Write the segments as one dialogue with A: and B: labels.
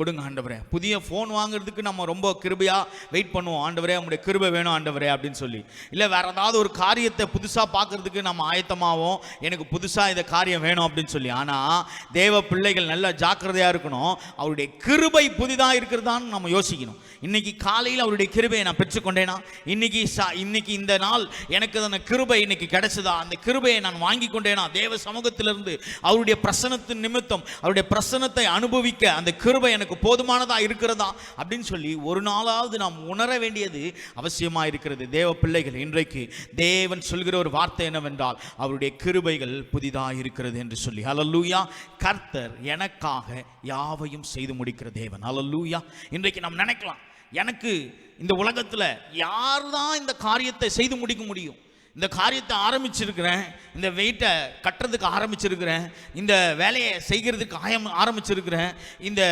A: கொடுங்க ஆண்டவரே. புதிய ஃபோன் வாங்குறதுக்கு நம்ம ரொம்ப கிருபையாக வெயிட் பண்ணுவோம். ஆண்டவரே நம்முடைய கிருபை வேணும் ஆண்டவரே அப்படின்னு சொல்லி. இல்லை வேற ஏதாவது ஒரு காரியத்தை புதுசாக பார்க்கறதுக்கு நம்ம ஆயத்தமாகவும் எனக்கு புதுசாக இந்த காரியம் வேணும் அப்படின்னு சொல்லி. ஆனால் தேவ பிள்ளைகள் நல்லா ஜாக்கிரதையாக இருக்கணும். அவருடைய கிருபை புதிதாக இருக்கிறதான்னு நம்ம யோசிக்கணும். இன்னைக்கு காலையில் அவருடைய கிருபையை நான் பெற்றுக்கொண்டேனா? இன்னைக்கு சா இன்னைக்கு இந்த நாள் எனக்கு அந்த கிருபை இன்னைக்கு கிடைச்சதா? அந்த கிருபையை நான் வாங்கி கொண்டேனா? தேவ சமூகத்திலிருந்து அவருடைய பிரசனத்தின் நிமித்தம் அவருடைய பிரசனத்தை அனுபவிக்க அந்த கிருபை எனக்கு போதுமானதாக இருக்கிறதா அப்படின்னு சொல்லி ஒரு நாளாவது நாம் உணர வேண்டியது அவசியமாக இருக்கிறது. தேவ பிள்ளைகள் இன்றைக்கு தேவன் சொல்கிற ஒரு வார்த்தை என்னவென்றால் அவருடைய கிருபைகள் புதிதாக இருக்கிறது என்று சொல்லி. அலல்லூயா கர்த்தர் எனக்காக யாவையும் செய்து முடிக்கிற தேவன். அலல்லூயா இன்றைக்கு நாம் நினைக்கலாம் எனக்கு இந்த உலகத்தில் யார் தான் இந்த காரியத்தை செய்து முடிக்க முடியும்? இந்த காரியத்தை ஆரம்பிச்சிருக்கிறேன் இந்த வெயிட்டை கட்டுறதுக்கு ஆரம்பிச்சிருக்கிறேன் இந்த வேலையை செய்கிறதுக்கு ஆயம் ஆரம்பிச்சிருக்கிறேன் இந்த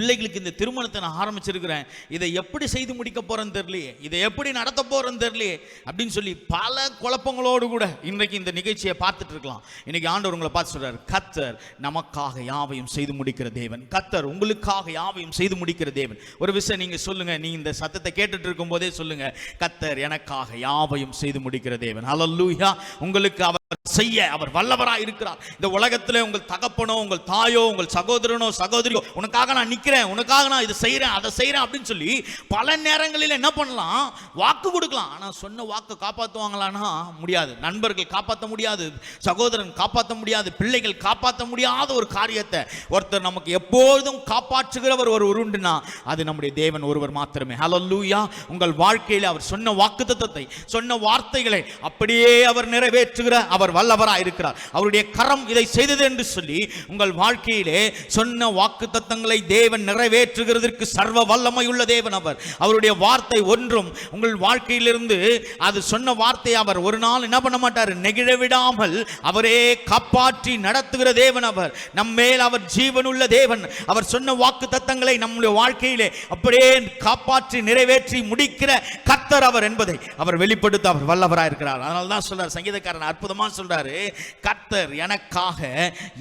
A: பிள்ளைகளுக்கு இந்த திருமணத்தை நான் ஆரம்பிச்சிருக்கிறேன். இதை எப்படி செய்து முடிக்க போறேன்னு தெரியலையே. இதை எப்படி நடத்த போறேன்னு தெரியலையே. அப்படின்னு சொல்லி பல குழப்பங்களோடு கூட இன்றைக்கு இந்த நிகழ்ச்சியை பார்த்துட்டு இருக்கலாம். இன்னைக்கு ஆண்டவர் உங்களை பார்த்து சொல்றார் கத்தர் நமக்காக யாவையும் செய்து முடிக்கிற தேவன். கத்தர் உங்களுக்காக யாவையும் செய்து முடிக்கிற தேவன். ஒரு விஷயம் நீங்க சொல்லுங்க. நீ இந்த சத்தத்தை கேட்டுட்டு இருக்கும் போதே சொல்லுங்க. கத்தர் எனக்காக யாவையும் செய்து முடிக்கிற தேவன். அலல்லூயா உங்களுக்கு அவர் செய்ய அவர் வல்லவராக இருக்கிறார். இந்த உலகத்துல உங்கள் தகப்பனோ உங்கள் தாயோ உங்கள் சகோதரனோ சகோதரியோ உனக்காக நான் நிற்கிறேன் உனக்காக நான் இதை செய்கிறேன் அதை செய்றேன் அப்படின்னு சொல்லி பல நேரங்களில் என்ன பண்ணலாம்? வாக்கு கொடுக்கலாம். ஆனால் சொன்ன வாக்கு காப்பாற்றுவாங்களான்னா முடியாது. நண்பர்கள் காப்பாற்ற முடியாது. சகோதரன் காப்பாற்ற முடியாது. பிள்ளைகள் காப்பாற்ற முடியாத ஒரு காரியத்தை ஒருத்தர் நமக்கு எப்பொழுதும் காப்பாற்றுகிறவர் ஒரு உருண்டுனா அது நம்முடைய தேவன் ஒருவர் மாத்திரமே. ஹலோ லூயா உங்கள் வாழ்க்கையில் அவர் சொன்ன வாக்கு சொன்ன வார்த்தைகளை அப்படியே அவர் நிறைவேற்றுகிற அவர் அவர் வல்லவராக இருக்கிறார். அவருடைய கரம் இதை செய்தது என்று சொல்லி உங்கள் வாழ்க்கையிலே சொன்ன வாக்குத்தத்தங்களை தேவன் நிறைவேற்றுகிறதற்கு சர்வ வல்லமை உள்ள தேவன் அவர். அவருடைய வார்த்தை ஒன்றும் உங்கள் வாழ்க்கையிலிருந்து அது சொன்ன வார்த்தை அவர் ஒரு நாள் என்ன பண்ண மாட்டார்? நெகிழ விடாமல் அவரே காப்பாற்றி நடத்துகிற தேவன் அவர். நம்மேல் அவர் ஜீவனுள்ள தேவன். அவர் சொன்ன வாக்கு தத்தங்களை நம்முடைய வாழ்க்கையிலே அப்படியே காப்பாற்றி நிறைவேற்றி முடிக்கிற கத்தர் அவர் என்பதை அவர் வெளிப்படுத்த அவர் வல்லவராக இருக்கிறார். அதனால தான் சொல்றார் சங்கீதக்காரன் அற்புதமான தான் சொல்றாரு கத்தர் எனக்காக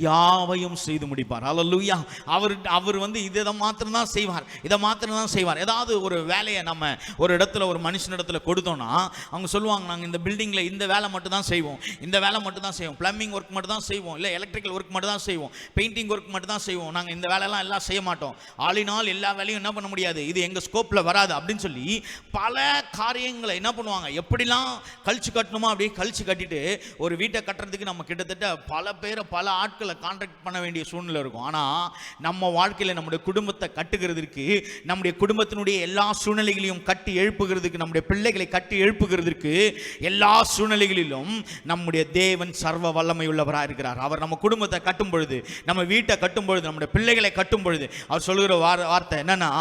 A: யாவையும் செய்து முடிப்பார். அல்லூயா அவர் அவர் வந்து இதை மாத்திரம் தான் செய்வார். இதை மாத்திரம் தான் செய்வார். ஏதாவது ஒரு வேலையை நம்ம ஒரு இடத்துல ஒரு மனுஷனிடத்துல கொடுத்தோம்னா அவங்க சொல்லுவாங்க நாங்கள் இந்த பில்டிங்கில் இந்த வேலை மட்டும் தான் செய்வோம். இந்த வேலை மட்டும் தான் செய்வோம். பிளம்பிங் ஒர்க் மட்டும் தான் செய்வோம். இல்லை எலக்ட்ரிக்கல் ஒர்க் மட்டும் தான் செய்வோம். பெயிண்டிங் ஒர்க் மட்டும் தான் செய்வோம். நாங்கள் இந்த வேலையெல்லாம் எல்லாம் செய்ய மாட்டோம். ஆளினால் எல்லா வேலையும் என்ன பண்ண முடியாது. இது எங்கள் ஸ்கோப்பில் வராது. அப்படின்னு சொல்லி பல காரியங்களை என்ன பண்ணுவாங்க? எப்படிலாம் கழிச்சு கட்டணுமோ அப்படியே கழிச்சு கட்டிட்டு ஒரு வீட்டை கட்டுறதுக்கு நம்ம கிட்டத்தட்ட பல பேரை பல ஆட்களை கான்ட்ராக்ட் பண்ண வேண்டிய சூழ்நிலை இருக்கும். ஆனால் நம்ம வாழ்க்கையில் நம்முடைய குடும்பத்தை கட்டுகிறதுக்கு நம்முடைய குடும்பத்தினுடைய எல்லா சூழ்நிலைகளையும் கட்டி எழுப்புகிறதுக்கு நம்முடைய பிள்ளைகளை கட்டி எழுப்புகிறதுக்கு எல்லா சூழ்நிலைகளிலும் நம்முடைய தேவன் சர்வ வல்லமை உள்ளவராக இருக்கிறார். அவர் நம்ம குடும்பத்தை கட்டும் பொழுது நம்ம வீட்டை கட்டும் பொழுது நம்முடைய பிள்ளைகளை கட்டும் பொழுது அவர் சொல்லுகிற வார வார்த்தை என்னன்னா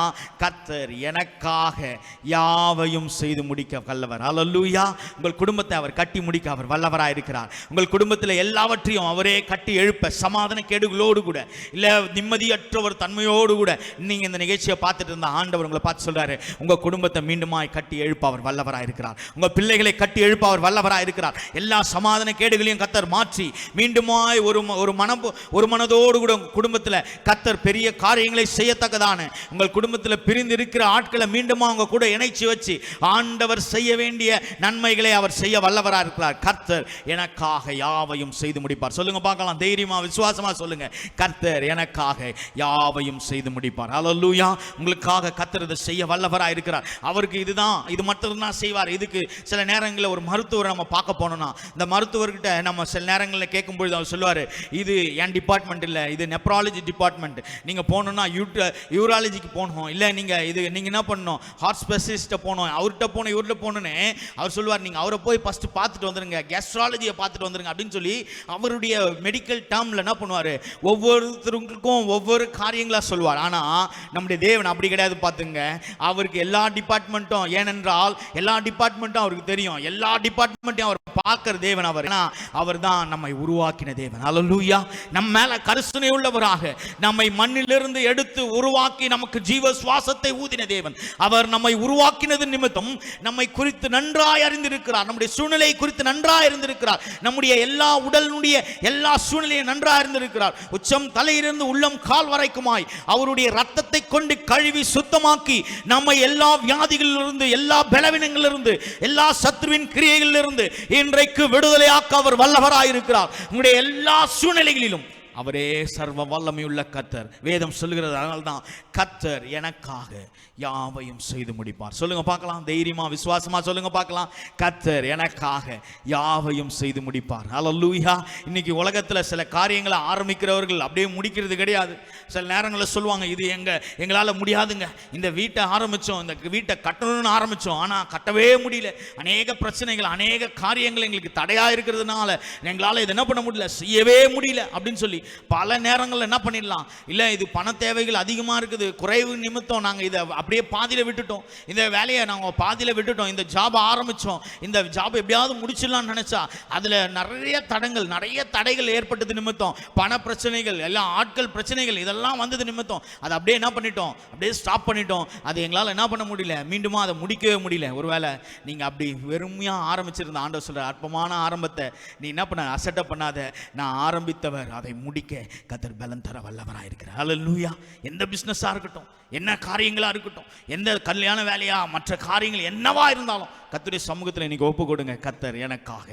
A: கத்தர் எனக்காக யாவையும் செய்து முடிக்க வல்லவர் அலல்லூயா உங்கள் குடும்பத்தை அவர் கட்டி முடிக்க அவர் வல்லவராக இருக்கிறார் உங்கள் குடும்பத்தில் எல்லாவற்றையும் அவரே கட்டி எழுப்ப சமாதான கேடுகளோடு கூட இல்லை நிம்மதியற்ற ஒரு தன்மையோடு கூட நீங்க இந்த நிகழ்ச்சியை பார்த்துட்டு இருந்த ஆண்டவர் உங்களை பார்த்து சொல்றாரு உங்க குடும்பத்தை மீண்டுமாய் கட்டி எழுப்ப அவர் வல்லவராக இருக்கிறார். உங்க பிள்ளைகளை கட்டி எழுப்ப அவர் வல்லவராக இருக்கிறார். எல்லா சமாதான கேடுகளையும் கத்தர் மாற்றி மீண்டுமாய் ஒரு ஒரு மனம் ஒரு மனதோடு கூட உங்கள் குடும்பத்தில் கத்தர் பெரிய காரியங்களை செய்யத்தக்கதான உங்கள் குடும்பத்தில் பிரிந்து இருக்கிற ஆட்களை மீண்டுமா அவங்க கூட இணைச்சு வச்சு ஆண்டவர் செய்ய வேண்டிய நன்மைகளை அவர் செய்ய வல்லவராக இருக்கிறார். கர்த்தர் எனக்காக யாவையும் செய்து முடிப்பார். சொல்லுங்க பார்க்கலாம். தைரியமா விசுவாசமா சொல்லுங்க. கர்த்தர் எனக்காக யாவையும் செய்து முடிப்பார். அலல்லூயா உங்களுக்காக கர்த்தர் இதை செய்ய வல்லவராக இருக்கிறார். அவருக்கு இதுதான் இது மட்டும் தான் செய்வார். இதுக்கு சில நேரங்களில் ஒரு மருத்துவரை நம்ம பார்க்க போனோம்னா இந்த மருத்துவர்கிட்ட நம்ம சில நேரங்களில் கேட்கும்பொழுது அவர் சொல்லுவார் இது என் டிபார்ட்மெண்ட் இல்லை இது நெப்ராலஜி டிபார்ட்மெண்ட் நீங்கள் போகணுன்னா யூட் யூராலஜிக்கு போகணும். இல்லை நீங்கள் இது நீங்கள் என்ன பண்ணணும்? ஹார்ட் ஸ்பெஷலிஸ்ட்டை போகணும். அவர்கிட்ட போகணும் இவர்கிட்ட போகணுன்னு அவர் சொல்லுவார் நீங்கள் அவரை போய் ஃபஸ்ட்டு பார்த்துட்டு வந்துடுங்க கேஸ்ட்ராலஜியை பார்த்துட்டு வந்துருங்க அப்படின்னு சொல்லி அவருடைய மெடிக்கல் டேர்மில் என்ன பண்ணுவார்? ஒவ்வொருத்தருக்கும் ஒவ்வொரு காரியங்களாக சொல்வார் ஆனால் நம்முடைய தேவன் அப்படி கிடையாது பார்த்துங்க. அவருக்கு எல்லா டிபார்ட்மெண்ட்டும் ஏனென்றால் எல்லா டிபார்ட்மெண்ட்டும் அவருக்கு தெரியும். எல்லா டிபார்ட்மெண்ட்டையும் அவர் பார்க்குற தேவன் அவர். ஏன்னா அவர் தான் நம்மை உருவாக்கின தேவன். அல்லூயா நம்ம மேலே கருசனை உள்ளவராக நம்மை மண்ணிலிருந்து எடுத்து உருவாக்கி நமக்கு ஜீவ சுவாசத்தை ஊதின தேவன். அவர் நம்மை உருவாக்கினது நிமித்தம் நம்மை குறித்து நன்றாய் அறிந்திருக்கிறார். நம்முடைய சூழ்நிலை குறித்து நன்றாய் அறிந்திருக்கிறார். நம்முடைய எல்லா உடலினுடைய எல்லா சூழ்நிலையும் நன்றாக இருந்திருக்கிறார். உச்சம் தலையிலிருந்து உள்ளம் கால் வரைக்குமாய் அவருடைய ரத்தத்தை கொண்டு கழுவி சுத்தமாக்கி நம்மை எல்லா வியாதிகளிலிருந்து எல்லா பலவீனங்களிலிருந்து எல்லா சத்ருவின் கிரியைகளிலிருந்து இன்றைக்கு விடுதலையாக்க அவர் வல்லவராயிருக்கிறார். உங்களுடைய எல்லா சூழ்நிலைகளிலும் அவரே சர்வ வல்லமையுள்ள கத்தர். வேதம் சொல்லுகிறது அதனால தான் கத்தர் எனக்காக யாவையும் செய்து முடிப்பார். சொல்லுங்க பார்க்கலாம். தைரியமா விசுவாசமா சொல்லுங்க பார்க்கலாம். கத்தர் எனக்காக யாவையும் செய்து முடிப்பார். அல்லூயா இன்னைக்கு உலகத்தில் சில காரியங்களை ஆரம்பிக்கிறவர்கள் அப்படியே முடிக்கிறது கிடையாது. சில நேரங்களில் சொல்லுவாங்க இது எங்க? எங்களால் முடியாதுங்க. இந்த வீட்டை ஆரம்பிச்சோம். இந்த வீட்டை கட்டணும்னு ஆரம்பிச்சோம். ஆனால் கட்டவே முடியல. அநேக பிரச்சனைகள் அநேக காரியங்கள் எங்களுக்கு தடையா இருக்கிறதுனால எங்களால் இதை என்ன பண்ண முடியல? செய்யவே முடியல. அப்படின்னு சொல்லி பல நேரங்களில் என்ன பண்ணிடலாம்? இல்லை இது பண தேவைகள் அதிகமாக இருக்குது. குறைவு நிமித்தம் நாங்கள் இதை அப்படியே பாதியில் விட்டுட்டோம். இந்த வேலையை நாங்கள் பாதியில் விட்டுட்டோம். இந்த ஜாப் ஆரம்பித்தோம் இந்த ஜாப் எப்படியாவது முடிச்சிடலாம்னு நினச்சா அதில் நிறைய தடங்கள் நிறைய தடைகள் ஏற்பட்டது நிமித்தம். பண பிரச்சனைகள் எல்லாம் ஆட்கள் பிரச்சனைகள் இதெல்லாம் வந்தது நிமித்தம். அதை அப்படியே என்ன பண்ணிட்டோம்? அப்படியே ஸ்டாப் பண்ணிட்டோம். அது எங்களால் என்ன பண்ண முடியல? மீண்டுமா அதை முடிக்கவே முடியல. ஒருவேளை நீங்கள் அப்படி வெறுமையாக ஆரம்பிச்சிருந்த ஆண்டவர் சொல்கிற அற்பமான ஆரம்பத்தை நீ என்ன பண்ண? அசட்டை பண்ணாத. நான் ஆரம்பித்தவர் அதை முடிக்க கத்தர் பலன் தர வல்லவராக இருக்கிறார். அல்லூயா எந்த பிஸ்னஸாக இருக்கட்டும் என்ன காரியங்களாக இருக்கட்டும் எந்த கல்யாண வேலையாக மற்ற காரியங்கள் என்னவா இருந்தாலும் கத்தருடைய சமூகத்தில் இன்னைக்கு ஒப்பு கொடுங்க கத்தர் எனக்காக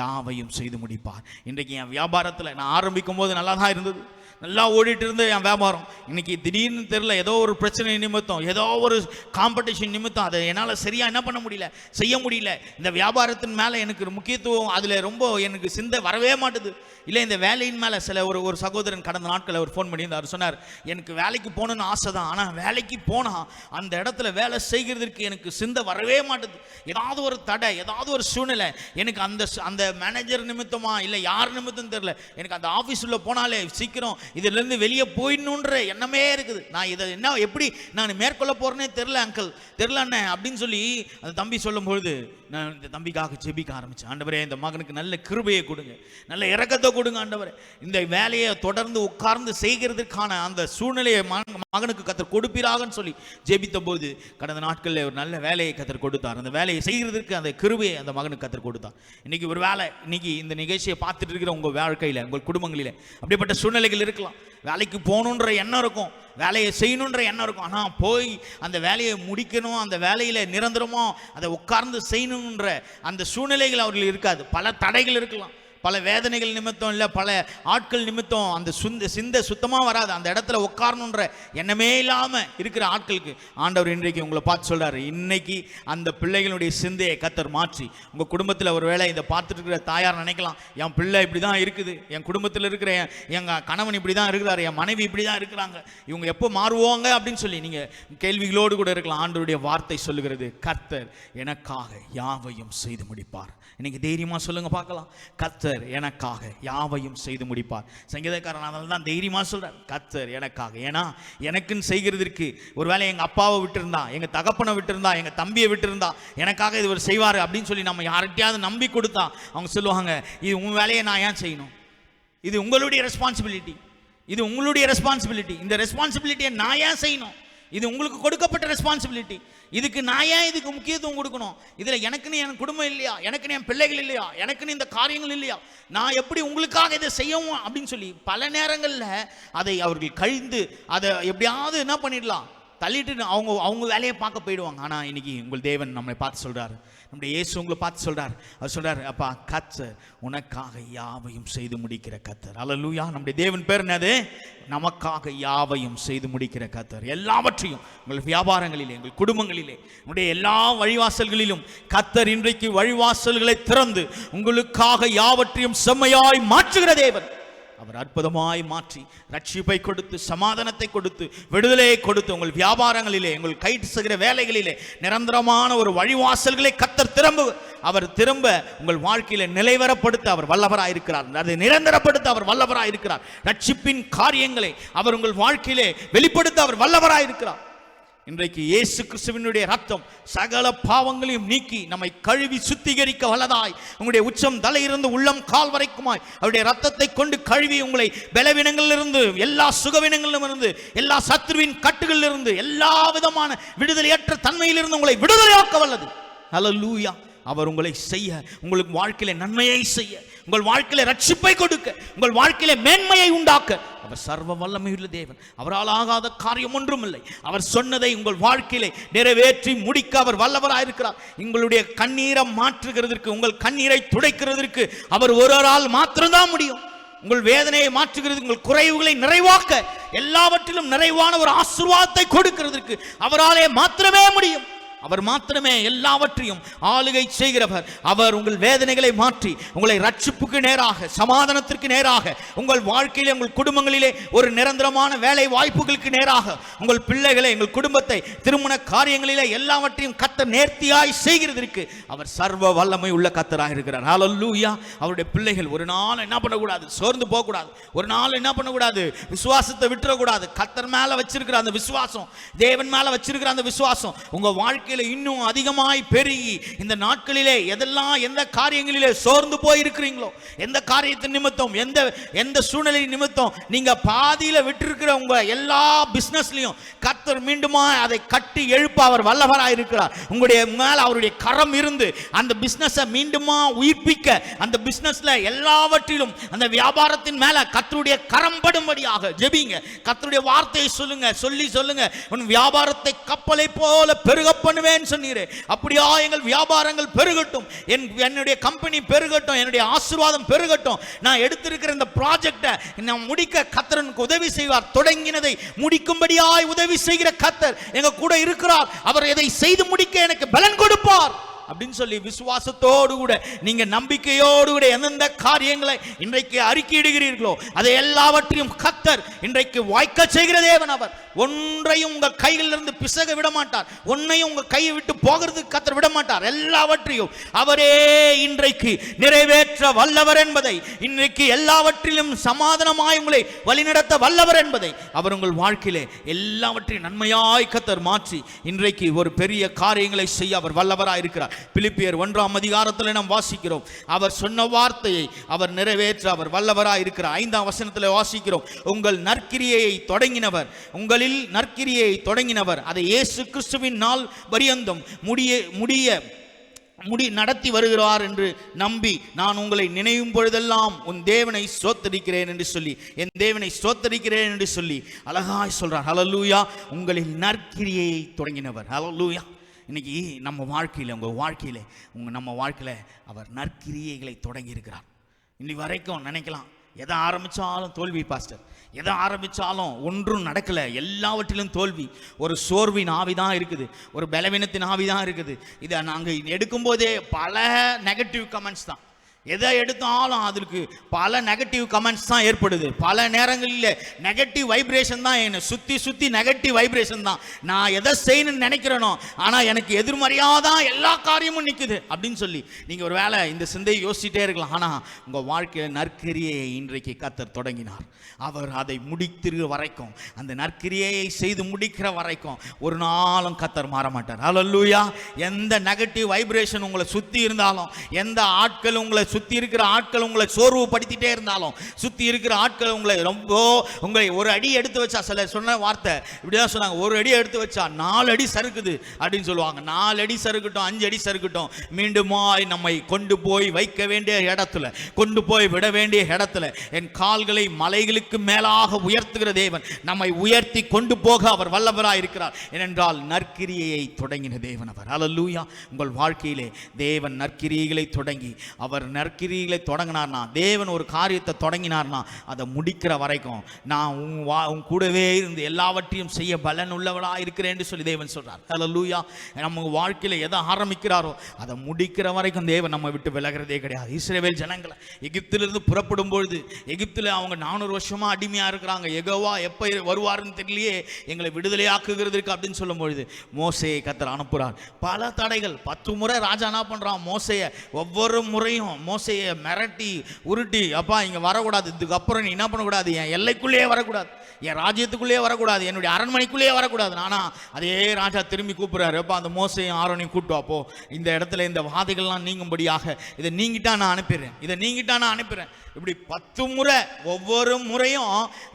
A: யாவையும் செய்து முடிப்பார். இன்றைக்கு என் வியாபாரத்தில் நான் ஆரம்பிக்கும் போது நல்லா தான் இருந்தது. நல்லா ஓடிட்டு இருந்த என் வியாபாரம். இன்னைக்கு திடீர்னு தெரில ஏதோ ஒரு பிரச்சனை நிமித்தம் ஏதோ ஒரு காம்படிஷன் நிமித்தம் அதை என்னால் சரியாக என்ன பண்ண முடியல செய்ய முடியல. இந்த வியாபாரத்தின் மேலே எனக்கு ஒரு முக்கியத்துவம் அதில் ரொம்ப எனக்கு சிந்தை வரவே மாட்டுது. இல்லை இந்த வேலையின் மேலே சில ஒரு ஒரு சகோதரன் கடந்த நாட்களில் அவர் ஃபோன் பண்ணியிருந்தார் சொன்னார் எனக்கு வேலைக்கு போகணுன்னு ஆசை தான் ஆனால் வேலைக்கு போனால் அந்த இடத்துல வேலை செய்கிறதுக்கு எனக்கு சிந்தை வரவே மாட்டுது. ஏதாவது ஒரு தடை ஏதாவது ஒரு சூழ்நிலை எனக்கு அந்த அந்த மேனேஜர் நிமித்தமா இல்லை யார் நிமித்தம் தெரில எனக்கு அந்த ஆஃபீஸ் உள்ளே போனாலே சீக்கிரம் இதிலிருந்து வெளியே போயிடணுன்ற எண்ணமே இருக்குது. நான் இதை என்ன எப்படி நான் மேற்கொள்ள போறேனே தெரில அங்கிள் தெரில அண்ணன் அப்படின்னு சொல்லி அந்த தம்பி சொல்லும்பொழுது நான் இந்த தம்பிக்காக ஜெபிக்க ஆரம்பித்தேன் ஆண்டவரே இந்த மகனுக்கு நல்ல கிருபையை கொடுங்க. நல்ல இறக்கத்தை கொடுங்க ஆண்டவரே. இந்த வேலையை தொடர்ந்து உட்கார்ந்து செய்கிறதுக்கான அந்த சூழ்நிலையை மகனுக்கு கத்தர் கொடுப்பீராகன்னு சொல்லி ஜெபித்த போது கடந்த நாட்களில் ஒரு நல்ல வேலையை கத்தர் கொடுத்தார். அந்த வேலையை செய்கிறதுக்கு அந்த கிருபையை அந்த மகனுக்கு கத்தர் கொடுத்தார். இன்னைக்கு ஒரு வேலை இன்னைக்கு இந்த நிகழ்ச்சியை பார்த்துட்டு இருக்கிற உங்கள் வாழ்க்கையில் உங்கள் குடும்பங்களில் அப்படிப்பட்ட சூழ்நிலைகள் இருக்கலாம். வேலைக்கு போகணுன்ற எண்ணம் இருக்கும். வேலையை செய்யணுன்ற எண்ணம் இருக்கும். ஆனால் போய் அந்த வேலையை முடிக்கணும் அந்த வேலையில் நிரந்தரமாக அதை உட்கார்ந்து செய்யணும் செய்யணுன்ற அந்த சூழ்நிலைகள் அவர்கள் இருக்காது. பல தடைகள் இருக்கலாம். பல வேதனைகள் நிமித்தம் இல்லை பல ஆட்கள் நிமித்தம் அந்த சுந்த சிந்தை சுத்தமாக வராது. அந்த இடத்துல உட்காரணுன்ற எண்ணமே இல்லாமல் இருக்கிற ஆட்களுக்கு ஆண்டவர் இன்றைக்கு உங்களை பார்த்து சொல்கிறார் இன்னைக்கு அந்த பிள்ளைகளுடைய சிந்தையை கத்தர் மாற்றி. உங்கள் குடும்பத்தில் ஒரு வேளை இதை பார்த்துட்டு இருக்கிற தாயார் நினைக்கலாம். என் பிள்ளை இப்படி தான் இருக்குது. என் குடும்பத்தில் இருக்கிற என் எங்கள் கணவன் இப்படி தான் இருக்கிறார். என் மனைவி இப்படி தான் இருக்கிறாங்க. இவங்க எப்போ மாறுவாங்க அப்படின்னு சொல்லி நீங்கள் கேள்விகளோடு கூட இருக்கலாம். ஆண்டவருடைய வார்த்தை சொல்லுகிறது கர்த்தர் எனக்காக யாவையும் செய்து முடிப்பார். இன்னைக்கு தைரியமாக சொல்லுங்கள் பார்க்கலாம். கர்த்தர் எனக்காக யாவையும் செய்து முடிப்பார். சங்கீதக்காரன் அதனால தான் தைரியமாக சொல்கிறார் கத்தர் எனக்காக. ஏன்னா எனக்குன்னு செய்கிறதற்கு ஒருவேளை எங்க அப்பாவை விட்டுருந்தா எங்கள் தகப்பனை விட்டுருந்தா எங்கள் தம்பியை விட்டுருந்தா எனக்காக இது இவர் செய்வார் அப்படின்னு சொல்லி நம்ம யார்கிட்டயாவது நம்பி கொடுத்தா அவங்க சொல்லுவாங்க இது உன் வேலையை நான் ஏன் செய்யணும்? இது உங்களுடைய ரெஸ்பான்சிபிலிட்டி இது உங்களுடைய ரெஸ்பான்சிபிலிட்டி இந்த ரெஸ்பான்சிபிலிட்டியை நான் ஏன் செய்யணும்? இது உங்களுக்கு கொடுக்கப்பட்ட ரெஸ்பான்சிபிலிட்டி இதுக்கு நான் ஏன் இதுக்கு முக்கியத்துவம் கொடுக்கணும்? இதில் எனக்குன்னு என் குடும்பம் இல்லையா? எனக்குன்னு என் பிள்ளைகள் இல்லையா? எனக்குன்னு இந்த காரியங்கள் இல்லையா? நான் எப்படி உங்களுக்காக இதை செய்யவும் அப்படின்னு சொல்லி பல நேரங்களில் அதை அவர்கள் கழிந்து அதை எப்படியாவது என்ன பண்ணிடலாம்? தள்ளிட்டு அவங்க அவங்க வேலையை பார்க்க போயிடுவாங்க. ஆனால் இன்னைக்கு உங்கள் தேவன் நம்மளை பார்த்து சொல்கிறாரு நம்முடைய இயேசு உங்களை பார்த்து சொல்றார். அவர் சொல்கிறார் அப்பா கத்தர் உனக்காக யாவையும் செய்து முடிக்கிற கத்தர் அலலூயா நம்முடைய தேவன் பேர் என்னது? நமக்காக யாவையும் செய்து முடிக்கிற கத்தர் எல்லாவற்றையும் உங்கள் வியாபாரங்களிலே உங்கள் குடும்பங்களிலே உங்களுடைய எல்லா வழிவாசல்களிலும் கத்தர் இன்றைக்கு வழிவாசல்களை திறந்து உங்களுக்காக யாவற்றையும் செம்மையாய் மாற்றுகிற தேவன். அவர் அற்புதமாய் மாற்றி ரட்சிப்பை கொடுத்து சமாதானத்தை கொடுத்து விடுதலையை கொடுத்து உங்கள் வியாபாரங்களிலே உங்கள் கை செய்கிற வேலைகளிலே நிரந்தரமான ஒரு வழிவாசல்களை கத்தர் திரும்ப அவர் திரும்ப உங்கள் வாழ்க்கையில நிலைவரப்படுத்த அவர் வல்லவராயிருக்கிறார் அதை நிரந்தரப்படுத்த அவர் வல்லவராயிருக்கிறார் ரட்சிப்பின் காரியங்களை அவர் உங்கள் வாழ்க்கையிலே வெளிப்படுத்த அவர் வல்லவராயிருக்கிறார் இன்றைக்கு இயேசு கிறிஸ்துவினுடைய ரத்தம் சகல பாவங்களையும் நீக்கி நம்மை கழுவி சுத்திகரிக்க வல்லதாய். உங்களுடைய உச்சம் தலையிலிருந்து உள்ளம் கால் வரைக்குமாய். அவருடைய ரத்தத்தை கொண்டு கழுவி உங்களை பலவீனங்களிலிருந்து எல்லா சுகவீனங்களிலும் இருந்து எல்லா சத்ருவின் கட்டுகளிலிருந்து எல்லா விதமான விடுதலையற்ற தன்மையிலிருந்து உங்களை விடுதலையாக்க வல்லது. ஹalleluya. அவர் உங்களை செய்ய உங்களுக்கு வாழ்க்கையில நன்மையை செய்ய உங்கள் வாழ்க்கையில ரட்சிப்பை கொடுக்க உங்கள் வாழ்க்கையில மேன்மையை உண்டாக்க. அவர் சர்வ வல்லமையுள்ள தேவன். அவரால் ஆகாத காரியம் ஒன்றும் இல்லை அவர் சொன்னதை உங்கள் வாழ்க்கையிலே நிறைவேற்றி முடிக்க அவர் வல்லவராயிருக்கிறார். உங்களுடைய கண்ணீரை மாற்றுகிறதற்கு உங்கள் கண்ணீரை துடைக்கிறதற்கு அவர் ஒருவரால் மாத்திரம்தான் முடியும். உங்கள் வேதனையை மாற்றுகிறது உங்கள் குறைவுகளை நிறைவாக்க எல்லாவற்றிலும் நிறைவான ஒரு ஆசிர்வாதத்தை கொடுக்கிறதுக்கு அவராலே மாத்திரமே முடியும். அவர் மாத்திரமே எல்லாவற்றையும் ஆளுகை செய்கிறவர். அவர் உங்கள் வேதனைகளை மாற்றி உங்களை ரட்சிப்புக்கு நேராக சமாதானத்திற்கு நேராக உங்கள் வாழ்க்கையிலே உங்கள் குடும்பங்களிலே ஒரு நிரந்தரமான வேலை வாய்ப்புகளுக்கு நேராக உங்கள் பிள்ளைகளை உங்கள் குடும்பத்தை திருமண காரியங்களிலே எல்லாவற்றையும் கத்த நேர்த்தியாய் செய்கிறதற்கு அவர் சர்வ வல்லமை உள்ள கத்தராக இருக்கிறார். ஹalleluya அவருடைய பிள்ளைகள் ஒரு நாள் என்ன பண்ணக்கூடாது? சோர்ந்து போகக்கூடாது. ஒரு நாள் என்ன பண்ணக்கூடாது? விசுவாசத்தை விட்டுறக்கூடாது. கத்தர் மேலே வச்சிருக்கிற அந்த விசுவாசம் தேவன் மேலே வச்சிருக்கிற அந்த விசுவாசம் உங்கள் வாழ்க்கை வாழ்க்கையில இன்னும் அதிகமாய் பெருகி இந்த நாட்களிலே எதெல்லாம் எந்த காரியங்களிலே சோர்ந்து போய் இருக்கிறீங்களோ எந்த காரியத்தின் நிமித்தம் எந்த எந்த சூழ்நிலை நிமித்தம் நீங்க பாதியில விட்டுருக்கிற உங்க எல்லா பிசினஸ்லயும் கத்தர் மீண்டுமா அதை கட்டி எழுப்ப அவர் வல்லவராக இருக்கிறார். உங்களுடைய மேல அவருடைய கரம் இருந்து அந்த பிசினஸை மீண்டுமா உயிர்ப்பிக்க அந்த பிசினஸ்ல எல்லாவற்றிலும் அந்த வியாபாரத்தின் மேல கத்தருடைய கரம் படும்படியாக ஜெபிங்க. கத்தருடைய வார்த்தையை சொல்லுங்க சொல்லி சொல்லுங்க. உன் வியாபாரத்தை கப்பலை போல பெருக பண்ணுவேன் சொன்னீரே. அப்படியா எங்கள் வியாபாரங்கள் பெருகட்டும். என் என்னுடைய கம்பெனி பெருகட்டும். என்னுடைய ஆசீர்வாதம் பெருகட்டும். நான் எடுத்திருக்கிற இந்த ப்ராஜெக்டை நான் முடிக்க கத்தரனுக்கு உதவி செய்வார். தொடங்கினதை முடிக்கும்படியாய் உதவி செய்கிற கத்தர் எங்க கூட இருக்கிறார். அவர் எதை செய்து முடிக்க எனக்கு பலன் கொடுப்பார். அப்படின்னு சொல்லி விசுவாசத்தோடு கூட நீங்க நம்பிக்கையோடு கூட எந்தெந்த காரியங்களை இன்றைக்கு அறிக்கையிடுகிறீர்களோ அதை எல்லாவற்றையும் கத்தர் இன்றைக்கு வாய்க்க செய்கிற தேவன் அவர். ஒன்றையும் உங்க கையிலிருந்து பிசக விட மாட்டார் ஒன்னையும் உங்க கையை விட்டு போகிறதுக்கு கத்தர் விட மாட்டார் எல்லாவற்றையும் அவரே இன்றைக்கு நிறைவேற்ற வல்லவர் என்பதை இன்றைக்கு எல்லாவற்றிலும் சமாதானமாய் உங்களை வழிநடத்த வல்லவர் என்பதை அவர் உங்கள் வாழ்க்கையிலே எல்லாவற்றையும் நன்மையாய் கத்தர் மாற்றி இன்றைக்கு ஒரு பெரிய காரியங்களை செய்ய அவர் வல்லவராய் இருக்கிறார் பிலிப்பியர் ஒன்றாம் அதிகாரத்தில் நாம் வாசிக்கிறோம். அவர் சொன்ன வார்த்தையை அவர் நிறைவேற்ற அவர் வல்லவராக இருக்கிறார் ஐந்தாம் வசனத்தில் வாசிக்கிறோம். உங்கள் நற்கிரியை தொடங்கினவர் உங்களில் நற்கிரியை தொடங்கினவர் அதை இயேசு கிறிஸ்துவின் நாள் பரியந்தம் முடிய முடிய முடி நடத்தி வருகிறார் என்று நம்பி நான் உங்களை நினைவும் பொழுதெல்லாம் உன் தேவனை சோத்தரிக்கிறேன் என்று சொல்லி என் தேவனை சோத்தரிக்கிறேன் என்று சொல்லி அழகாய் சொல்றார். ஹலலூயா உங்களின் நற்கிரியை தொடங்கினவர். ஹலலூயா இன்னைக்கு நம்ம வாழ்க்கையில் உங்கள் வாழ்க்கையில் உங்கள் நம்ம வாழ்க்கையில் அவர் நற்கிரியைகளை தொடங்கி இருக்கிறார் இன்னி வரைக்கும் நினைக்கலாம் எதை ஆரம்பித்தாலும் தோல்வி பாஸ்டர் எதை ஆரம்பித்தாலும் ஒன்றும் நடக்கலை எல்லாவற்றிலும் தோல்வி. ஒரு சோர்வின் ஆவி தான் இருக்குது ஒரு பலவீனத்தின் ஆவி தான் இருக்குது. இதை நாங்கள் எடுக்கும்போதே பல நெகட்டிவ் கமெண்ட்ஸ் தான். எதை எடுத்தாலும் அதற்கு பல நெகட்டிவ் கமெண்ட்ஸ் தான் ஏற்படுது. பல நேரங்களில் நெகட்டிவ் வைப்ரேஷன் தான் என்னை? சுற்றி சுற்றி நெகட்டிவ் வைப்ரேஷன் தான். நான் எதை செய்யணும்னு நினைக்கிறேனோ ஆனால் எனக்கு எதிர்மறையாக தான் எல்லா காரியமும் நிற்குது அப்படின்னு சொல்லி. நீங்கள் ஒரு வேளை இந்த சிந்தையை யோசிச்சிட்டே இருக்கலாம். ஆனால் உங்கள் வாழ்க்கையில் நற்கிரியை இன்றைக்கு கத்தர் தொடங்கினார். அவர் அதை முடித்திரு வரைக்கும் அந்த நற்கிரியையை செய்து முடிக்கிற வரைக்கும் ஒரு நாளும் கத்தர் மாற மாட்டார் ஹalleluya எந்த நெகட்டிவ் வைப்ரேஷன் உங்களை சுற்றி இருந்தாலும் எந்த ஆட்கள் உங்களை சுற்றி இருக்கிற ஆட்கள் உங்களை சோர்வு படுத்திட்டே இருந்தாலும் சுற்றி இருக்கிற ஆட்கள் உங்களை ரொம்ப உங்களை ஒரு அடி எடுத்து வச்சா சில சொன்ன வார்த்தை இப்படிதான் சொன்னாங்க ஒரு அடி எடுத்து வச்சா நாலு அடி சறுக்குது அப்படின்னு சொல்லுவாங்க. நாலு அடி சறுக்கட்டும் அஞ்சு அடி சறுக்கட்டும். மீண்டுமாய் நம்மை கொண்டு போய் வைக்க வேண்டிய இடத்துல கொண்டு போய் விட வேண்டிய இடத்துல என் கால்களை மலைகளுக்கு மேலாக உயர்த்துகிற தேவன் நம்மை உயர்த்தி கொண்டு போக அவர் வல்லவராக இருக்கிறார். ஏனென்றால் நற்கிரியையை தொடங்கின தேவன் அவர். அலல்லூயா உங்கள் வாழ்க்கையிலே தேவன் நற்கிரியைகளை தொடங்கி அவர் நற்கிரிகளை தொடங்கினார்னா தேவன் ஒரு காரியத்தை தொடங்கினார்னா அதை முடிக்கிற வரைக்கும் நான் உன் வா உன் கூடவே இருந்து எல்லாவற்றையும் செய்ய பலன் உள்ளவளாக இருக்கிறேன்னு சொல்லி தேவன் சொல்றார். லூயா நம்ம வாழ்க்கையில் எதை ஆரம்பிக்கிறாரோ அதை முடிக்கிற வரைக்கும் தேவன் நம்ம விட்டு விலகிறதே கிடையாது. இஸ்ரேவேல் ஜனங்களை எகிப்திலிருந்து புறப்படும் பொழுது எகிப்தில் அவங்க நானூறு வருஷமா அடிமையா இருக்கிறாங்க. எகோவா எப்போ வருவாருன்னு தெரியலையே எங்களை விடுதலையாக்குகிறதுக்கு அப்படின்னு சொல்லும் பொழுது மோசையை கத்தர் அனுப்புறார். பல தடைகள். பத்து முறை ராஜா என்ன பண்றான்? மோசையை ஒவ்வொரு முறையும் மோசையை மிரட்டி உருட்டி அப்பா இங்கே வரக்கூடாது. இதுக்கப்புறம் நீ என்ன பண்ணக்கூடாது? என் எல்லைக்குள்ளேயே வரக்கூடாது. என் ராஜ்யத்துக்குள்ளேயே வரக்கூடாது. என்னுடைய அரண்மனைக்குள்ளேயே வரக்கூடாது. ஆனால் அதே ராஜா திரும்பி கூப்பிடுறாரு. அப்போ அந்த மோசையும் ஆரோனையும் கூட்டு அப்போ இந்த இடத்துல இந்த வாதைகள்லாம் நீங்கும்படியாக இதை நீங்கிட்டா நான் அனுப்பிடுறேன். இதை நீங்கிட்டா நான் அனுப்பிடுறேன். இப்படி பத்து முறை ஒவ்வொரு முறையும்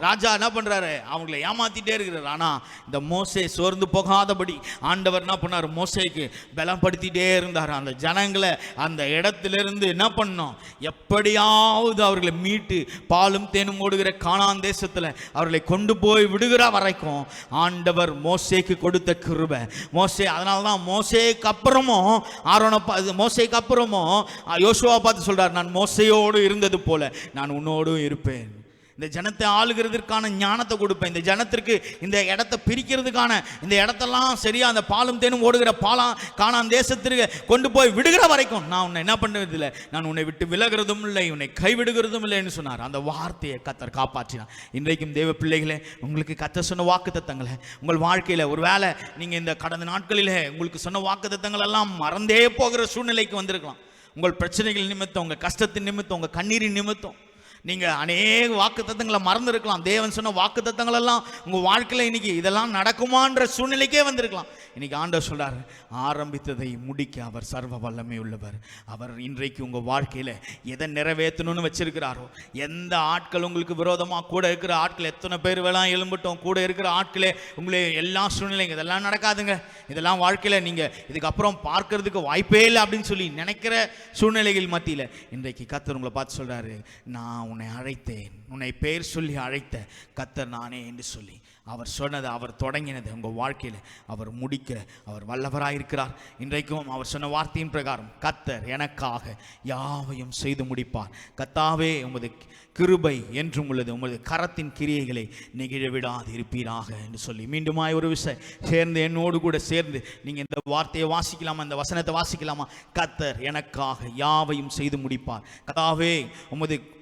A: ராஜா என்ன பண்ணுறாரு அவங்கள ஏமாத்திட்டே இருக்கிறார். ஆனால் இந்த மோசை சோர்ந்து போகாதபடி ஆண்டவர் என்ன பண்ணார்? மோசைக்கு பலப்படுத்திட்டே இருந்தார். அந்த ஜனங்களை அந்த இடத்துலேருந்து என்ன பண்ணோம். எப்படியாவது அவர்களை மீட்டு பாலும் தேனும் ஓடுகிற காணான் தேசத்துல அவர்களை கொண்டு போய் விடுகிற வரைக்கும் ஆண்டவர் மோசேக்கு கொடுத்த கிருபை. மோசே அதனால தான் மோசேக்கு அப்புறமும் ஆரோனை பா- மோசேக்கு அப்புறமும் யோசுவா பார்த்து சொல்கிறார் நான் மோசையோடு இருந்தது போல நான் உன்னோடும் இருப்பேன். இந்த ஜனத்தை ஆளுகிறதுக்கான ஞானத்தை கொடுப்பேன். இந்த ஜனத்திற்கு இந்த இடத்தை பிரிக்கிறதுக்கான இந்த இடத்தெல்லாம் சரியா அந்த பாலும் தேனும் ஓடுகிற பாலம் காணாம் தேசத்திற்கு கொண்டு போய் விடுகிற வரைக்கும் நான் உன்னை என்ன பண்ணுவதில்லை? நான் உன்னை விட்டு விலகிறதும் இல்லை உன்னை கைவிடுகிறதும் இல்லைன்னு சொன்னார். அந்த வார்த்தையை கத்தர் காப்பாற்றினார். இன்றைக்கும் தேவ பிள்ளைகளே உங்களுக்கு கத்தர் சொன்ன வாக்கு தத்தங்களை உங்கள் வாழ்க்கையில் ஒரு வேலை நீங்கள் இந்த கடந்த நாட்களிலே உங்களுக்கு சொன்ன வாக்கு தத்தங்கள் எல்லாம் மறந்தே போகிற சூழ்நிலைக்கு வந்திருக்கலாம். உங்கள் பிரச்சனைகள் நிமித்தம் உங்கள் கஷ்டத்தின் நிமித்தம் உங்கள் கண்ணீரின் நிமித்தம். நீங்கள் அநேக வாக்கு தத்தங்களை மறந்துருக்கலாம். தேவன் சொன்ன வாக்கு தத்தங்கள் எல்லாம் உங்கள் வாழ்க்கையில் இன்னைக்கு இதெல்லாம் நடக்குமான்ற சூழ்நிலைக்கே வந்திருக்கலாம். இன்னைக்கு ஆண்டவர் சொல்றாரு ஆரம்பித்ததை முடிக்க அவர் சர்வ வல்லமை உள்ளவர். அவர் இன்றைக்கு உங்கள் வாழ்க்கையில் எதை நிறைவேற்றணும்னு வச்சிருக்கிறாரோ எந்த ஆட்கள் உங்களுக்கு விரோதமாக கூட இருக்கிற ஆட்கள் எத்தனை பேர் வேணாம் எழும்பட்டும் கூட இருக்கிற ஆட்களே உங்களே எல்லா சூழ்நிலைங்க இதெல்லாம் நடக்காதுங்க. இதெல்லாம் வாழ்க்கையில் நீங்கள் இதுக்கப்புறம் பார்க்கறதுக்கு வாய்ப்பே இல்லை அப்படின்னு சொல்லி நினைக்கிற சூழ்நிலைகள் மத்தியில் இன்றைக்கு கத்தர் உங்களை பார்த்து சொல்றாரு நான் உன்னை அழைத்தேன். உன்னை பேர் சொல்லி அழைத்த கத்தர் நானே என்று சொல்லி. அவர் சொன்னது அவர் தொடங்கினது உங்கள் வாழ்க்கையில். அவர் முடிக்கிற அவர் வல்லவராக இருக்கிறார் இன்றைக்கும் அவர் சொன்ன வார்த்தையின் பிரகாரம் கத்தர் எனக்காக யாவையும் செய்து முடிப்பார். கத்தாவே உமது கிருபை என்றும் உள்ளது. உமது கரத்தின் கிரியைகளை நெகிழவிடாது இருப்பீராக என்று சொல்லி. மீண்டுமாய் ஒரு விஷயம் சேர்ந்து என்னோடு கூட சேர்ந்து நீங்கள் இந்த வார்த்தையை வாசிக்கலாமா? இந்த வசனத்தை வாசிக்கலாமா? கத்தர் எனக்காக யாவையும் செய்து முடிப்பார். கதாவே உமது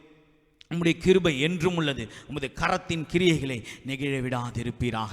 A: உம்முடைய கிருபை என்றும் உள்ளது. உமது கரத்தின் கிரியைகளை நெகிழ விடாதிருப்பீராக.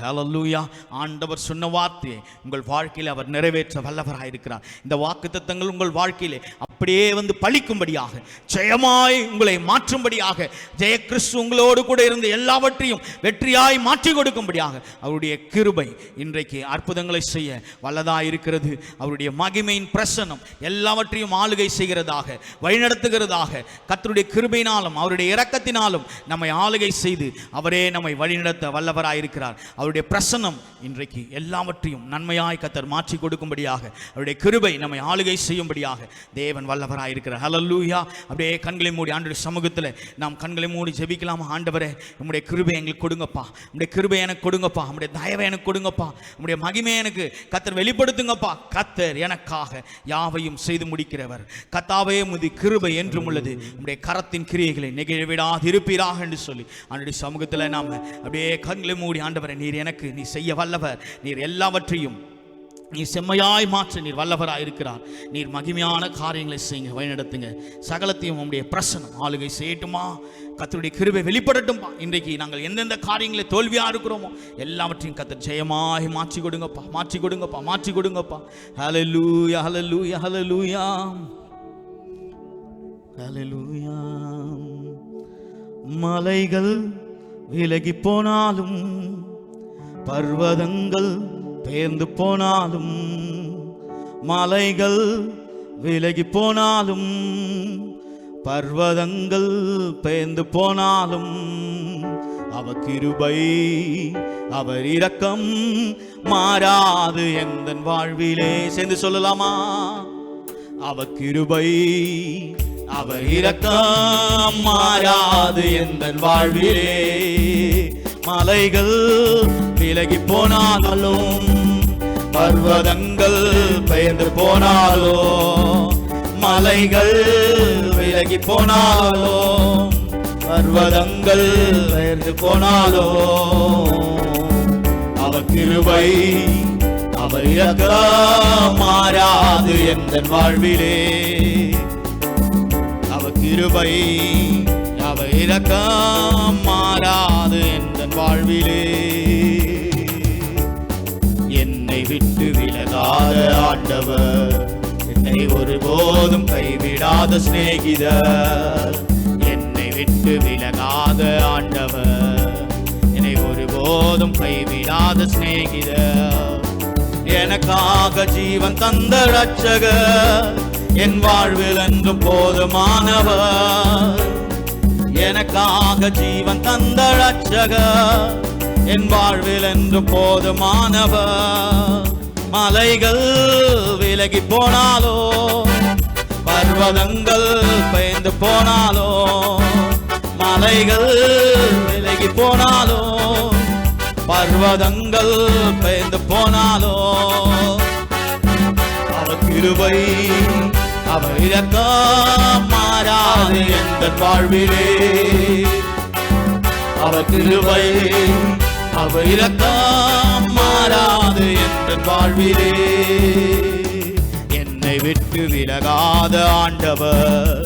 A: ஆண்டவர் சொன்ன வார்த்தையை உங்கள் வாழ்க்கையில் அவர் நிறைவேற்ற வல்லவராக இருக்கிறார். இந்த வாக்குத்தத்தங்கள் உங்கள் வாழ்க்கையிலே அப்படியே வந்து பழிக்கும்படியாக ஜெயமாய் உங்களை மாற்றும்படியாக ஜெய கிறிஸ்து உங்களோடு கூட இருந்து எல்லாவற்றையும் வெற்றியாய் மாற்றி கொடுக்கும்படியாக அவருடைய கிருபை இன்றைக்கு அற்புதங்களை செய்ய வல்லதாய் இருக்கிறது. அவருடைய மகிமையின் பிரசன்னம் எல்லாவற்றையும் ஆளுகை செய்கிறதாக வழிநடத்துகிறதாக கத்தருடைய கிருபையினாலும் அவருடைய இரக்கத்தினாலும் நம்மை ஆளுகை செய்து அவரே நம்மை வழிநடத்த வல்லவராயிருக்கிறார் அவருடைய பிரசன்னம் இன்றைக்கு எல்லாவற்றையும் நன்மையாய் கத்தர் மாற்றி கொடுக்கும்படியாக அவருடைய கிருபை நம்மை ஆளுகை செய்யும்படியாக தேவன் வல்லவராயிருக்கிறார் ஹலல்லூயா அப்படியே கண்களை மூடி ஆண்டுடைய சமூகத்தில் நாம் கண்களை மூடி ஜெபிக்கலாமா ஆண்டவரே? நம்முடைய கிருபை எங்களுக்கு கொடுங்கப்பா. நம்முடைய கிருபை எனக்கு கொடுங்கப்பா. நம்முடைய தயவை எனக்கு கொடுங்கப்பா. நம்முடைய மகிமை எனக்கு கத்தர் வெளிப்படுத்துங்கப்பா. கத்தர் எனக்காக யாவையும் செய்து முடிக்கிறவர். கத்தாவே முதி கிருபை என்றும் உள்ளது. நம்முடைய கரத்தின் கிரியைகளை நிகழ்வு விடாது இருப்பீராக என்று சொல்லி. ஆண்டுடைய சமூகத்தில் நாம் அப்படியே கண்களை மூடி ஆண்டவரை நீர் எனக்கு நீ செய்ய வல்லவர். நீர் எல்லாவற்றையும் நீ செம்மையாய் மாற்ற நீர் வல்லவராக இருக்கிறார். நீர் மகிமையான காரியங்களை செய்யுங்க வழிநடத்துங்க. சகலத்தையும் உங்களுடைய பிரசனம் ஆளுகை செய்யட்டுமா? கத்தருடைய கிருபை வெளிப்படட்டும்பா. இன்றைக்கு நாங்கள் எந்தெந்த காரியங்களை தோல்வியா இருக்கிறோமோ எல்லாவற்றையும் கத்த ஜெயமாய் மாற்றி கொடுங்கப்பா மாற்றி கொடுங்கப்பா மாற்றி கொடுங்கப்பா. ஹலலூயா ஹலலூயா ஹலலூயா ஹலலூயா மலைகள் விலகி போனாலும் பர்வதங்கள் பேர்ந்து போனாலும் மலைகள் விலகி போனாலும் பர்வதங்கள் பேர்ந்து போனாலும் அவ கிருபை அவர் இரக்கம் மாறாது எந்த வாழ்விலே. சேர்ந்து சொல்லலாமா? அவ கிருபை அவர் இரக்கம் மாறாது எந்த வாழ்விலே. மலைகள் விலகி போனாலும் பர்வதங்கள் பெயர்ந்து போனாலோ மலைகள் விலகி போனாலோ பர்வதங்கள் பெயர்ந்து போனாலோ அவர் கிருவை அவர் இறக்க மாறாது எந்த வாழ்விலே. கிருபை அவ இரக்கம் மாறாது எந்த வாழ்விலே. என்னை விட்டு விலகாத ஆண்டவர் என்னை என்னை ஒருபோதும் கைவிடாத சிநேகிதர். என்னை விட்டு விலகாத ஆண்டவர் என்னை ஒருபோதும் கைவிடாத சிநேகிதர். எனக்காக ஜீவன் தந்த ரட்சகர் என் வாழ்வில் என்று போதுமானவர். எனக்காக ஜீவன் தந்த ரட்சகர் என் வாழ்வில் என்று போதுமானவர். மலைகள் விலகி போனாலோ பர்வதங்கள் பயந்து போனாலோ மலைகள் விலகி போனாலோ பர்வதங்கள் பயந்து போனாலோ. அவர் கிருபை அவர் இரக்கம் மாறாது எந்த வாழ்விலே அவர் கிருபை அவர் இரக்கம் மாறாது எந்த வாழ்விலே என்னை விட்டு விலகாத ஆண்டவர்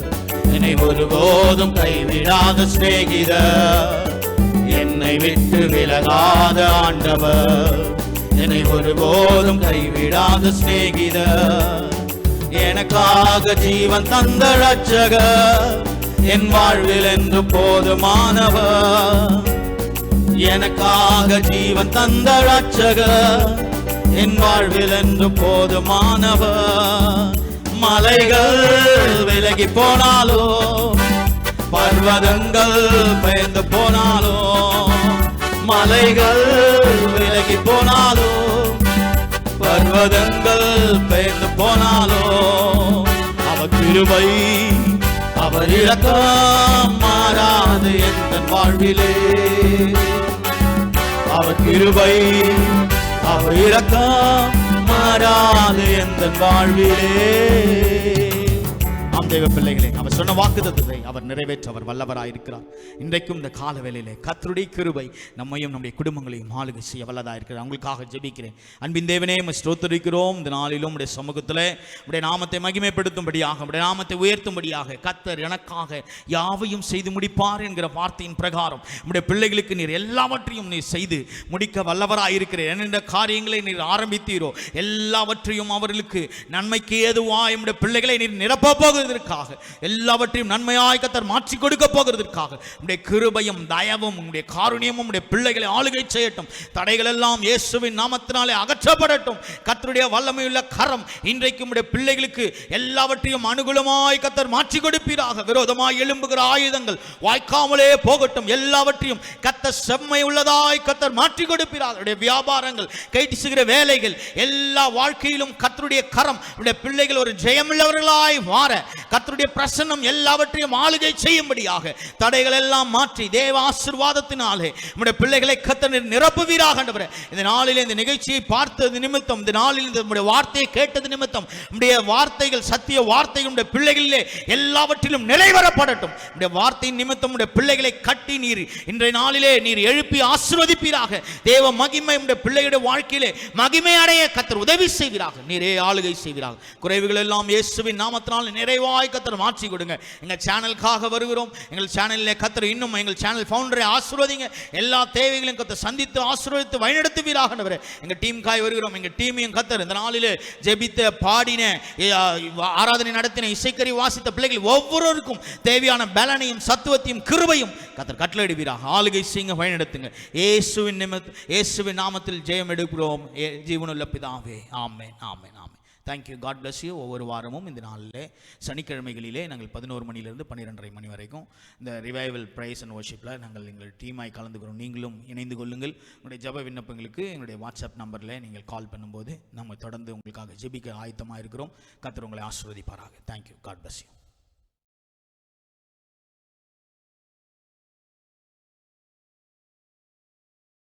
A: என்னை ஒருபோதும் கைவிடாத சிநேகிதர். என்னை விட்டு விலகாத ஆண்டவர் என்னை ஒருபோதும் கைவிடாத சிநேகிதர். எனக்காக ஜீவன் தந்த ரட்சக என் வாழ்வில் என்று போதுமானவ எனக்காக ஜீவன் தந்த ரட்சக என் வாழ்வில் என்று போதுமானவ மலைகள் விலகி போனாலோ பர்வதங்கள் பயந்து போனாலோ மலைகள் விலகி போனாலோ பர்வதங்கள் பெயர்ந்து போனாலோ அவர் கிருபை அவர் இழக்கம் மாறாது எந்த வாழ்விலே. அவர் கிருபை அவர் இழக்கம் மாறாது எந்த வாழ்விலே. ஆம் தேவ பிள்ளைகளே அவர் சொன்ன வாக்குதத்தை அவர் நிறைவேற்ற அவர் வல்லவராயிருக்கிறார். இன்றைக்கும் இந்த கால வேலையிலே கர்த்தருடைய கிருபை நம்மையும் நம்முடைய குடும்பங்களையும் ஆளுகை செய்ய வல்லதாக இருக்கிறார் அவங்களுக்காக ஜெபிக்கிறேன். அன்பின் தேவனே உம்மை ஸ்ரோத்தரிக்கிறோம் இந்த நாளிலும் உடைய சமூகத்தில் உடைய நாமத்தை மகிமைப்படுத்தும்படியாக உடைய நாமத்தை உயர்த்தும்படியாக கத்தர் எனக்காக யாவையும் செய்து முடிப்பார் என்கிற வார்த்தையின் பிரகாரம் உடைய பிள்ளைகளுக்கு நீர் எல்லாவற்றையும் நீர் செய்து முடிக்க வல்லவராக இருக்கிறேன் என்னென்ன காரியங்களை நீர் ஆரம்பித்தீரோ எல்லாவற்றையும் அவர்களுக்கு நன்மைக்கு ஏதுவாய் உடைய பிள்ளைகளை நீர் நிரப்ப போகிறதற்காக எல்லாவற்றையும் நன்மையாய் கத்தர் மாற்றி கொடுக்க போகிறதற்காக உடைய கிருபையும் தயவும் உடைய காருணியமும் உடைய பிள்ளைகளை ஆளுகை செய்யட்டும். தடைகள் எல்லாம் இயேசுவின் நாமத்தினாலே அகற்றப்படட்டும். கத்தருடைய வல்லமையுள்ள கரம் இன்றைக்கு உடைய பிள்ளைகளுக்கு எல்லாவற்றையும் அனுகூலமாய் கத்தர் மாற்றி கொடுப்பீராக. விரோதமாய் எழும்புகிற ஆயுதங்கள் வாய்க்காமலே போகட்டும். எல்லாவற்றையும் கத்த செம்மை உள்ளதாய் கத்தர் மாற்றி கொடுப்பீராக. வியாபாரங்கள் கைட்டிசுகிற வேலைகள் எல்லா வாழ்க்கையிலும் கத்தருடைய கரம் பிள்ளைகள் ஒரு ஜெயமுள்ளவர்களாய் மாற கத்தருடைய பிரசன்னம் எல்லாவற்றையும் ஆளுகை செய்யும்படியாக தடைகள் எல்லாம் மாற்றி தேவ ஆசீர்வாதத்தினாலே நம்முடைய பிள்ளைகளை கத்தர் நிரப்புவீராக இந்த நாளில் இந்த நிகழ்ச்சியை பார்த்தது நிமித்தம் இந்த நாளில் இந்த நம்முடைய வார்த்தையை கேட்டது நிமித்தம் நம்முடைய வார்த்தைகள் சத்திய வார்த்தைகள் நம்முடைய பிள்ளைகளிலே எல்லாவற்றிலும் நிலைவரப்படட்டும் நம்முடைய வார்த்தையின் நிமித்தம் நம்முடைய பிள்ளைகளை கட்டி நீர் இன்றைய நாளிலே நீர் எழுப்பி ஆசிர்வதிப்பீராக. தேவ மகிமை நம்முடைய பிள்ளைகளுடைய வாழ்க்கையிலே மகிமை அடைய கத்தர் உதவி செய்வீராக நீரே ஆளுகை செய்வீராக. குறைவுகள் எல்லாம் இயேசுவின் நாமத்தினால் நிச்சயமாய் கத்தர் மாற்றி கொடுங்க. எங்கள் சேனலுக்காக வருகிறோம். எங்கள் சேனலில் கத்தர் இன்னும் எங்கள் சேனல் ஃபவுண்டரை ஆசீர்வதிங்க. எல்லா தேவைகளையும் கத்தர் சந்தித்து ஆசீர்வதித்து வழிநடத்துவீராக ஆண்டவரே. எங்கள் டீமுக்காய் வருகிறோம். எங்கள் டீமையும் கத்தர் இந்த நாளில் ஜெபித்த பாடின ஆராதனை நடத்தின இசைக்கறி வாசித்த பிள்ளைகள் ஒவ்வொருவருக்கும் தேவையான பலனையும் சத்துவத்தையும் கிருபையும் கத்தர் கட்டளையிடுவீராக. ஆளுகை செய்யுங்க வழிநடத்துங்க. இயேசுவின் நிமித்த இயேசுவின் நாமத்தில் ஜெயம் எடுக்கிறோம். ஏ- ஜீவனுள்ள பிதாவே. ஆமேன் ஆமேன். Thank you God bless you ஒவ்வொரு வாரமும் இந்த நாளில் சனிக்கிழமைகளிலே நாங்கள் பதினோரு மணிலேருந்து பன்னிரெண்டரை மணி வரைக்கும் இந்த ரிவைவல் ப்ரைஸ் அண்ட் worshipல நாங்கள் எங்கள் டீமாய் கலந்துக்கிறோம். நீங்களும் இணைந்து கொள்ளுங்கள். உங்களுடைய ஜப விண்ணப்பங்களுக்கு எங்களுடைய வாட்ஸ்அப் நம்பரில் நீங்கள் கால் பண்ணும்போது நம்ம தொடர்ந்து உங்களுக்காக ஜெபிக்க ஆயத்தமாக இருக்கிறோம் கத்தர் உங்களை ஆசீர்வதிப்பாராக. Thank you God bless you